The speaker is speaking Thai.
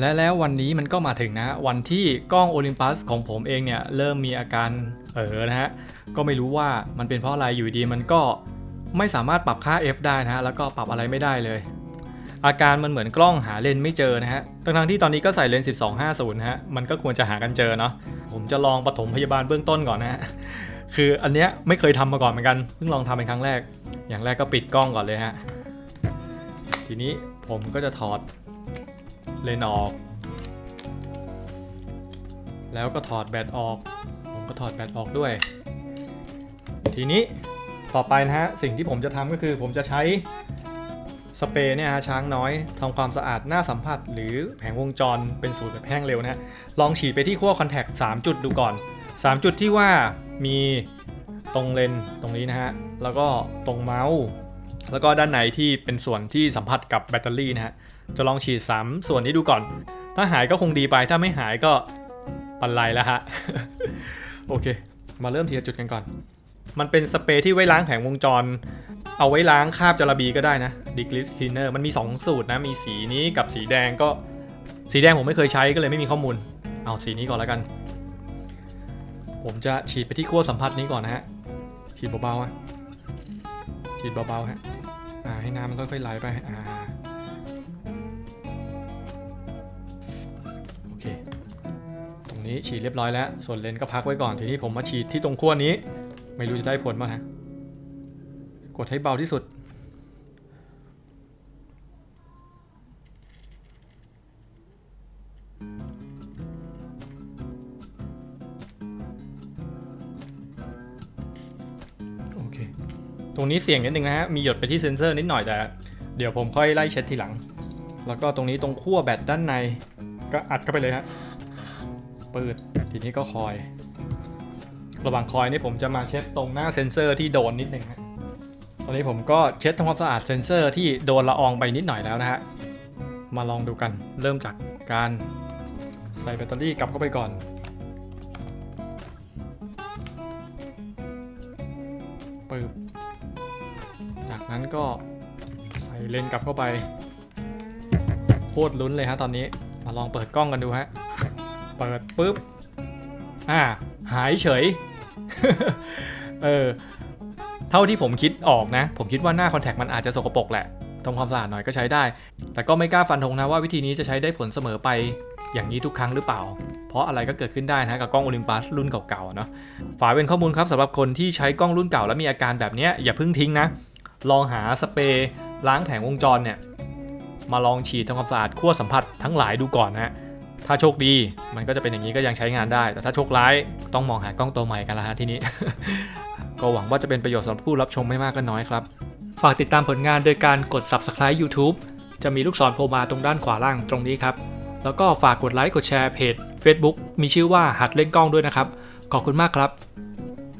และแล้ววันนี้มันก็มาถึงนะ วันที่กล้องโอลิมปัสของผมเองเนี่ยเริ่มมีอาการเออนะฮะ ก็ไม่รู้ว่ามันเป็นเพราะอะไรอยู่ดีมันก็ไม่สามารถปรับค่า f ได้นะฮะ แล้วก็ปรับอะไรไม่ได้เลย อาการมันเหมือนกล้องหาเลนไม่เจอนะฮะทั้งๆที่ตอนนี้ก็ใส่เลนส์1250 นะฮะ มันก็ควรจะหากันเจอเนาะ ผมจะลองปฐมพยาบาลเบื้องต้นก่อนนะฮะ คืออันเนี้ยไม่เคยทำมาก่อนเหมือนกัน เพิ่งลองทำเป็นครั้งแรก อย่างแรกก็ปิดกล้องก่อนเลยฮะ ทีนี้ผมก็จะถอด เลนออก แล้วก็ถอดแบตออก ผมก็ถอดแบตออกด้วย ทีนี้ต่อไปนะฮะ สิ่งที่ผมจะทำก็คือผมจะใช้สเปรย์เนี่ยฮะช้างน้อยทำความสะอาดหน้าสัมผัส หรือแผงวงจรเป็นสูตรแบบแห้งเร็วนะฮะ ลองฉีดไปที่ขั้วคอนแทค3จุดดูก่อน 3 จุดที่ว่ามีตรงเลนตรงนี้นะฮะ แล้วก็ตรงเมาส์ แล้วก็ด้านในที่เป็นส่วนที่สัมผัสกับแบตเตอรี่นะฮะ จะลองฉีด 3 ส่วนนี้ดูก่อน ถ้าหายก็คงดีไป ถ้าไม่หายก็ปันไลแล้วฮะ โอเค มาเริ่มทีละจุดกันก่อน มันเป็นสเปรย์ที่ไว้ล้างแผงวงจร เอาไว้ล้างคราบจาระบีก็ได้นะ d e g r i s Cleaner มันมี 2 สูตรนะ มีสีนี้กับสีแดงก็ สีแดงผมไม่เคยใช้ก็เลยไม่มีข้อมูล เอาสีนี้ก่อนแล้วกัน ผมจะฉีดไปที่ขั้วสัมผัสนี้ก่อนนะฮะ ฉีดเบาๆฮะฉีดเบาๆฮะ อ่าให้น้ำมันค่อยๆไหลไปอ่าโอเค ตรงนี้ฉีดเรียบร้อยแล้ว ส่วนเลนก็พักไว้ก่อนทีนี้ผมมาฉีดที่ตรงขั้วนี้ ไม่รู้จะได้ผลป่ะฮะกดให้เบาที่สุด ตรงนี้เสี่ยงนิดนึงนะฮะ มีหยดไปที่เซ็นเซอร์นิดหน่อยแต่ เดี๋ยวผมค่อยไล่เช็ดทีหลัง แล้วก็ตรงนี้ตรงขั้วแบตด้านใน ก็อัดเข้าไปเลยฮะเปิดทีนี้ก็คอย ระหว่างคอยนี่ผมจะมาเช็ดตรงหน้าเซ็นเซอร์ที่โดนนิดนึงฮะ ตอนนี้ผมก็เช็ดทำความสะอาดเซ็นเซอร์ที่โดนละอองไปนิดหน่อยแล้วนะฮะ มาลองดูกัน เริ่มจากการใส่แบตเตอรี่กลับเข้าไปก่อนปึ๊บ นั้นก็ใส่เลนส์กลับเข้าไป โคตรลุ้นเลยฮะตอนนี้ มาลองเปิดกล้องกันดูฮะ เปิดปุ๊บ อ่า หายเฉย เออ เท่าที่ผมคิดออกนะ ผมคิดว่าหน้าคอนแทคมันอาจจะสกปรกแหละทำความสะอาดหน่อยก็ใช้ได้ แต่ก็ไม่กล้าฟันธงนะว่าวิธีนี้จะใช้ได้ผลเสมอไปอย่างนี้ทุกครั้งหรือเปล่า เพราะอะไรก็เกิดขึ้นได้นะกับกล้องโอลิมปัสรุ่นเก่าๆเนาะ ฝากเป็นข้อมูลครับสำหรับคนที่ใช้กล้องรุ่นเก่าแล้วมีอาการแบบนี้อย่าเพิ่งทิ้งนะ ลองหาสเปรย์ล้างแผงวงจรเนี่ยมาลองฉีดทำความสะอาดขั้วสัมผัสทั้งหลายดูก่อนนะฮะถ้าโชคดีมันก็จะเป็นอย่างนี้ก็ยังใช้งานได้ แต่ถ้าโชคร้ายต้องมองหากล้องตัวใหม่กันละฮะทีนี้ ก็หวังว่าจะเป็นประโยชน์สำหรับผู้รับชมไม่มากก็น้อยครับ ฝากติดตามผลงานโดยการกด subscribe YouTube จะมีลูกศรโผล่มาตรงด้านขวาล่างตรงนี้ครับ แล้วก็ฝากกดไลค์กดแชร์เพจ Facebook มีชื่อว่าหัดเล่นกล้องด้วยนะครับ ขอบคุณมากครับ